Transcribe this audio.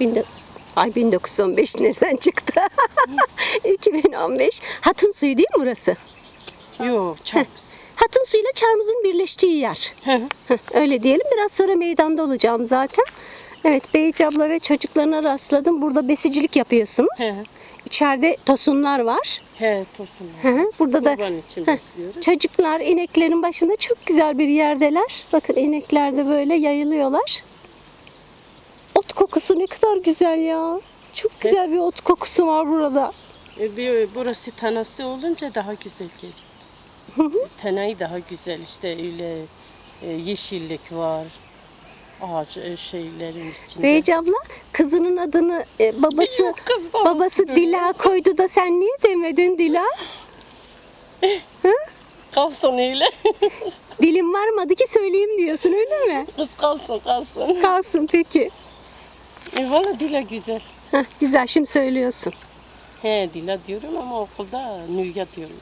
Bin- Ay 1915 nereden çıktı? 2015. Hatun suyu değil mi burası? Yok çarpız. Hatun suyuyla Çarmız'ın birleştiği yer. Öyle diyelim. Biraz sonra meydanda olacağım zaten. Evet Beyci abla ve çocuklarına rastladım. Burada besicilik yapıyorsunuz. İçeride tosunlar var. He tosunlar. Hı hı. Burada da Kurban için Heh, besliyoruz. çocuklar ineklerin başında çok güzel bir yerdeler. Bakın inekler de böyle yayılıyorlar. Kokusu ne kadar güzel ya. Çok güzel bir ot kokusu var burada. E, bir- burası tanası olunca daha güzel geliyor. Tanayı daha güzel işte öyle e, yeşillik var. Ağaç e, şeylerin içinde. Beyci abla kızının adını e, babası Yok, kız babası babası diyor. Dila koydu da sen niye demedin Dila? Kalsın öyle. Dilim varmadı ki söyleyeyim diyorsun öyle mi? Kız kalsın kalsın. Kalsın peki. E, Valla dila güzel. Heh, güzel şimdi söylüyorsun. He dila diyorum ama okulda nüya diyorlar.